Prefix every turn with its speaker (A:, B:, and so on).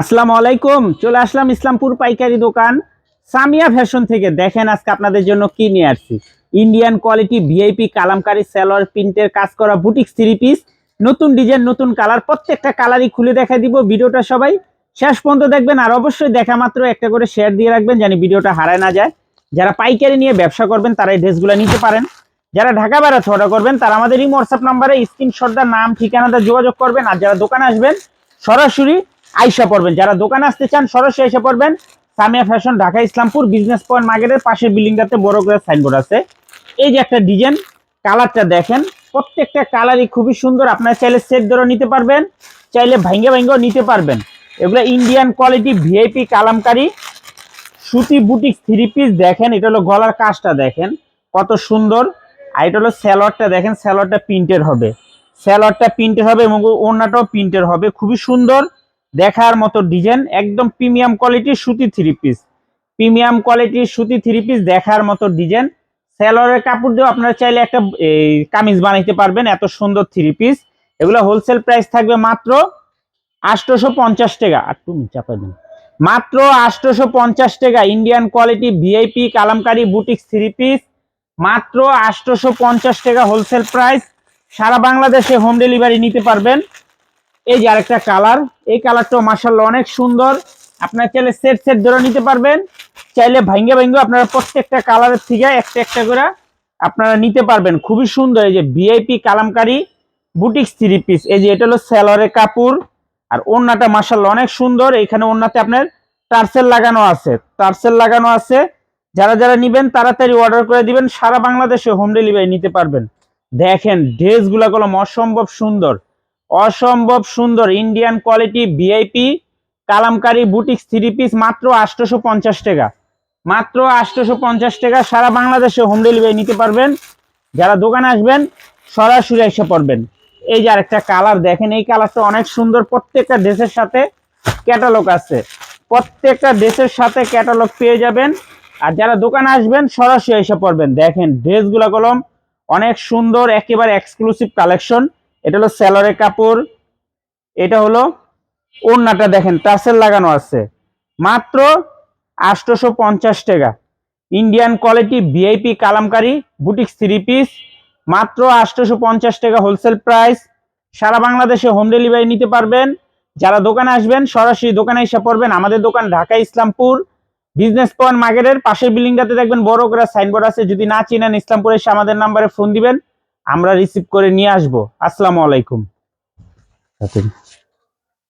A: আসসালামু আলাইকুম, চলে আসলাম ইসলামপুর পাইকারি দোকান। সামিয়া ফ্যাশন থেকে দেখেন আজকে আপনাদের জন্য কি নিয়ে আসছি। ইন্ডিয়ান কোয়ালিটি ভিআইপি কালামকারি সেলর প্রিন্টের কাজ করা বুটিক থ্রি পিস নতুন ডিজাইন নতুন কালার প্রত্যেকটা কালারই খুলে দেখা দিব ভিডিওটা সবাই। শেষ পর্যন্ত দেখবেন আর অবশ্যই দেখা মাত্র একটা করে শেয়ার দিয়ে রাখবেন জানি ভিডিওটা হারায় না যায়। যারা পাইকারি নিয়ে ব্যবসা করবেন, তারা এই ড্রেসগুলো নিতে পারেন। যারা ঢাকা বেড়াতে অর্ডার করবেন, তারা আমাদের এই হোয়াটসঅ্যাপ নাম্বারে স্ক্রিনশটদার নাম ঠিকানাটা যোগাযোগ করবেন। আর যারা দোকানে আসবেন, সরাসরি আইসা পড়বেন। যারা দোকানে আসতে চান, সরাসরি আইসা পড়বেন। Samia Fashion, Dhaka Islampur, Business Point মার্কেটের পাশের বিল্ডিংটাতে বড় করে সাইনবোর্ড আছে। এই যে একটা ডিজাইন কালারটা দেখেন, প্রত্যেকটা কালারই খুবই সুন্দর। আপনারা চাইলে সেট ধরে নিতে পারবেন, চাইলে ভাঙ্গে ভাঙ্গেও নিতে পারবেন। এগুলো ইন্ডিয়ান কোয়ালিটি ভিআইপি কালামকারি। সুতি বুটিক থ্রি পিস দেখেন, এটা হলো গলার কাজটা দেখেন, কত সুন্দর। আর এটা হলো স্যালোয়ারটা দেখেন স্যালোয়ারটা প্রিন্টের হবে। স্যালোয়ারটা প্রিন্টের হবে এবং ওড়নাটাও প্রিন্টের হবে, খুবই সুন্দর। দেখার মতো ডিজাইন একদম প্রিমিয়াম কোয়ালিটির সুতি থ্রি পিস প্রিমিয়াম কোয়ালিটির সুতি থ্রি পিস দেখার মতো ডিজাইন স্যালোয়ারের কাপড় দিয়েও আপনারা চাইলে একটা এই, কামিজ বানাইতে পারবেন এত সুন্দর থ্রি পিস এগুলো হোলসেল প্রাইস থাকবে মাত্র আটশোশো পঞ্চাশ টাকা। আর তুমি চাপা দিন মাত্র আটশোশো পঞ্চাশ টাকা Indian quality VIP kalamkari boutique three piece মাত্র আটশোশো পঞ্চাশ টাকা হোলসেল প্রাইস সারা বাংলাদেশে হোম ডেলিভারি নিতে পারবেন। এই যে আরেকটা কালার, এই কালারটাও মার্শাল্লাহ অনেক সুন্দর। আপনার চাইলে সেট সেট ধরে নিতে পারবেন। চাইলে ভাঙ্গে ভাঙ্গে আপনারা প্রত্যেকটা কালারের থেকে একটা একটা করে আপনারা নিতে পারবেন। খুবই সুন্দর, এই যে VIP kalamkari boutiques three piece এই যে এটা হলো স্যালোয়ারের কাপড়। আর ওড়নাটা মার্শাল্লাহ অনেক সুন্দর। এখানে ওড়নাতে আপনার টার্সেল লাগানো আছে। টার্সেল লাগানো আছে। যারা যারা নিবেন তাড়াতাড়ি অর্ডার করে দিবেন। সারা বাংলাদেশে হোম ডেলিভারি নিতে পারবেন। দেখেন ড্রেসগুলো কলম অসম্ভব সুন্দর। অসম্ভব সুন্দর Indian quality VIP kalamkari boutiques three piece মাত্র আটশোশো পঞ্চাশ টাকা। মাত্র আটশোশো পঞ্চাশ টাকা সারা বাংলাদেশে হোম ডেলিভারি নিতে পারবেন। যারা দোকানে আসবেন, সরাসরি এসে পড়বেন। এই যে আরেকটা কালার দেখেন এই কালারটা অনেক সুন্দর। প্রত্যেকটা ড্রেসের সাথে ক্যাটালগ আছে। প্রত্যেকটা ড্রেসের সাথে ক্যাটালগ পেয়ে যাবেন। আর যারা দোকানে আসবেন, সরাসরি এসে পড়বেন। দেখেন ড্রেসগুলো কলম, অনেক সুন্দর, একেবারে এক্সক্লুসিভ কালেকশন এটা হলো স্যালোরের কাপড়, এটা হলো ওড়নাটা দেখেন, টাসেল লাগানো আছে। মাত্র আটশোশো পঞ্চাশ টাকা Indian quality VIP kalamkari, boutique three piece মাত্র আটশোশো পঞ্চাশ টাকা হোলসেল প্রাইস সারা বাংলাদেশে হোম ডেলিভারি নিতে পারবেন। যারা দোকানে আসবেন, সরাসরি দোকানে এসে পড়বেন। আমাদের দোকান ঢাকা ইসলামপুর বিজনেস পয়েন্ট মার্কেটের পাশের বিল্ডিংটাতে দেখবেন বড় করে সাইনবোর্ড আছে। যদি না চিনেন, ইসলামপুর এসে আমাদের নাম্বারে ফোন দিবেন। আমরা রিসিভ করে নিয়ে আসব। আসসালামু আলাইকুম।